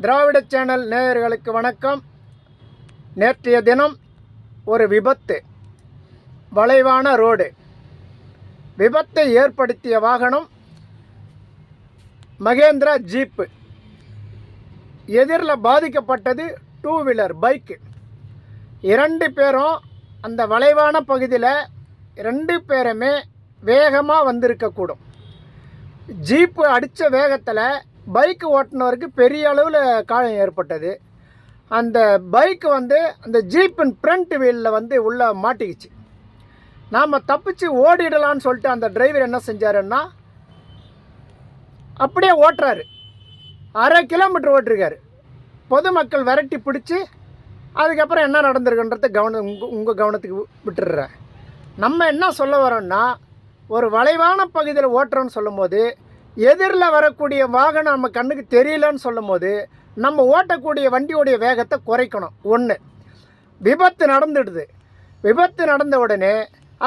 திராவிட channel நேயர்களுக்கு வணக்கம். நேற்றைய தினம் ஒரு விபத்து வளைவான ரோடு. விபத்தை ஏற்படுத்திய வாகனம் மகேந்திரா ஜீப்பு. எதிரில் பாதிக்கப்பட்டது டூ வீலர் பைக்கு. இரண்டு பேரும் அந்த வளைவான பகுதியில் ரெண்டு பேருமே வேகமாக வந்திருக்கக்கூடும். ஜீப்பு அடித்த வேகத்தில் பைக் ஓட்டினவருக்கு பெரிய அளவில் காயம் ஏற்பட்டது. அந்த பைக் வந்து அந்த ஜீப்பின் ஃப்ரண்ட் வீலில் வந்து உள்ளே மாட்டிக்கிச்சு. நாம் தப்பிச்சு ஓடிடலான்னு சொல்லிட்டு அந்த டிரைவர் என்ன செஞ்சாருன்னா அப்படியே ஓட்டுறாரு. அரை கிலோமீட்டர் ஓட்டிருக்காரு. பொதுமக்கள் விரட்டி பிடிச்சி அதுக்கப்புறம் என்ன நடந்திருக்குன்றத கவனம் உங்கள் உங்கள் கவனத்துக்கு விட்டுடுறேன். நம்ம என்ன சொல்ல வரோன்னா ஒரு வளைவான பகுதியில் ஓட்டுறோன்னு சொல்லும்போது எதிரில் வரக்கூடிய வாகனம் நம்ம கண்ணுக்கு தெரியலன்னு சொல்லும்போது நம்ம ஓட்டக்கூடிய வண்டியோடைய வேகத்தை குறைக்கணும். ஒன்று விபத்து நடந்துடுது. விபத்து நடந்த உடனே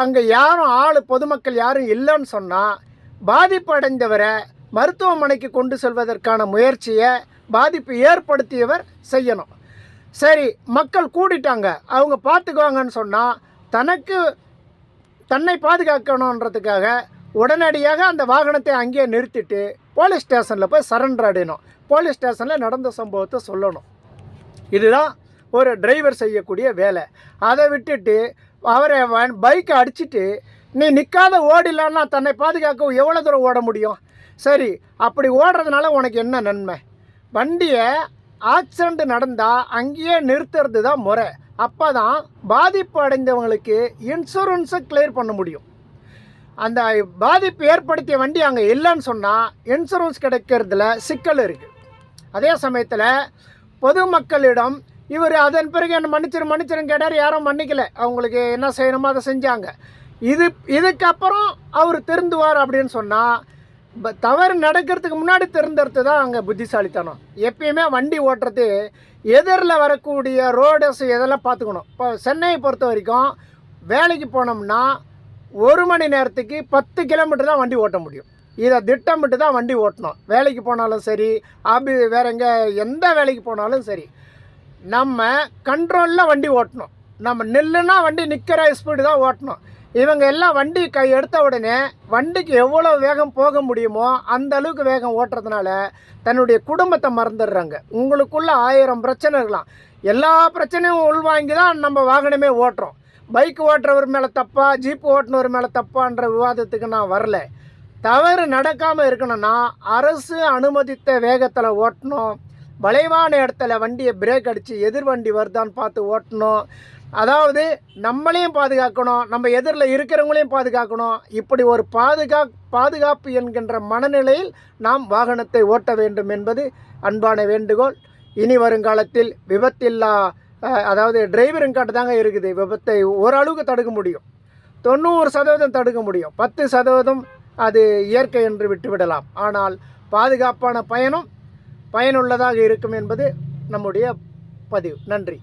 அங்கே யாரும் ஆள் பொதுமக்கள் யாரும் இல்லைன்னு சொன்னால் பாதிப்பு அடைந்தவரை மருத்துவமனைக்கு கொண்டு செல்வதற்கான முயற்சியை பாதிப்பு ஏற்படுத்தியவர் செய்யணும். சரி மக்கள் கூடிட்டாங்க. அவங்க பார்த்துக்குவாங்கன்னு சொன்னால் தனக்கு தன்னை பாதுகாக்கணுன்றதுக்காக உடனடியாக அந்த வாகனத்தை அங்கேயே நிறுத்திட்டு போலீஸ் ஸ்டேஷனில் போய் சரண்டர் அடையணும். போலீஸ் ஸ்டேஷனில் நடந்த சம்பவத்தை சொல்லணும். இதுதான் ஒரு டிரைவர் செய்யக்கூடிய வேலை. அதை விட்டுட்டு அவரை பைக்கை அடிச்சிட்டு நீ நிற்காத ஓடிலான்னா தன்னை பாதுகாக்க எவ்வளோ தூரம் ஓட முடியும்? சரி அப்படி ஓடுறதுனால உனக்கு என்ன நன்மை? வண்டியை ஆக்சிடெண்ட் நடந்தால் அங்கேயே நிறுத்துறது தான் முறை. அப்போ தான் பாதிப்பு அடைந்தவங்களுக்கு இன்சூரன்ஸை கிளியர் பண்ண முடியும். அந்த பாதிப்பு ஏற்படுத்திய வண்டி அங்கே இல்லைன்னு சொன்னால் இன்சூரன்ஸ் கிடைக்கிறதுல சிக்கல் இருக்குது அதே சமயத்தில் பொதுமக்களிடம் இவர் அதன் பிறகு என்ன மன்னிச்சிரு மன்னிச்சிரும் கேட்டார் யாரும் மன்னிக்கல அவங்களுக்கு என்ன செய்யணுமோ அதை செஞ்சாங்க இது இதுக்கப்புறம் அவர் திருந்துவார் அப்படின்னு சொன்னால் தவறு நடக்கிறதுக்கு முன்னாடி திருந்துறது தான் அங்கே புத்திசாலித்தனம் எப்பயுமே வண்டி ஓட்டுறது எதிரில் வரக்கூடிய ரோடஸ் இதெல்லாம் பார்த்துக்கணும் இப்போ சென்னையை பொறுத்த வரைக்கும் வேலைக்கு போனோம்னா ஒரு மணி நேரத்துக்கு பத்து கிலோமீட்டர் தான் வண்டி ஓட்ட முடியும். இதை திட்டமிட்டு தான் வண்டி ஓட்டணும். வேலைக்கு போனாலும் சரி ஆபி வேற எங்கே எந்த வேலைக்கு போனாலும் சரி நம்ம கண்ட்ரோலில் வண்டி ஓட்டணும். நம்ம நில்லுனா வண்டி நிற்கிற ஸ்பீடு தான் ஓட்டணும். இவங்க எல்லாம் வண்டி கை எடுத்த உடனே வண்டிக்கு எவ்வளோ வேகம் போக முடியுமோ அந்த அளவுக்கு வேகம் ஓட்டுறதுனால தன்னுடைய குடும்பத்தை மறந்துடுறாங்க. உங்களுக்குள்ள ஆயிரம் பிரச்சனை இருக்கலாம் எல்லா பிரச்சனையும் உள்வாங்கி தான் நம்ம வாகனமே ஓட்டுறோம். பைக் ஓட்டுறவர் மேலே தப்பா ஜீப் ஓட்டுனவர் மேலே தப்பான்ற விவாதத்துக்கு நான் வரல. தவறு நடக்காமல் இருக்கணும்னா அரசு அனுமதித்த வேகத்தில் ஓட்டணும். வளைவான இடத்துல வண்டியை பிரேக் அடித்து எதிர் வண்டி வருதான்னு பார்த்து ஓட்டணும். அதாவது நம்மளையும் பாதுகாக்கணும் நம்ம எதிரில் இருக்கிறவங்களையும் பாதுகாக்கணும். இப்படி ஒரு பாதுகா பாதுகாப்பு என்கின்ற மனநிலையில் நாம் வாகனத்தை ஓட்ட வேண்டும் என்பது அன்பான வேண்டுகோள். இனி வருங்காலத்தில் விபத்தில்லா அதாவது டிரைவருங்க காட்டு தாங்க இருக்குது. விபத்தை ஓரளவுக்கு தடுக்க முடியும். தொண்ணூறு சதவீதம் தடுக்க முடியும். பத்து சதவீதம் அது இயற்கை என்று விட்டுவிடலாம் ஆனால் பாதுகாப்பான பயணம் பயனுள்ளதாக இருக்கும் என்பது நம்முடைய பதிவு. நன்றி.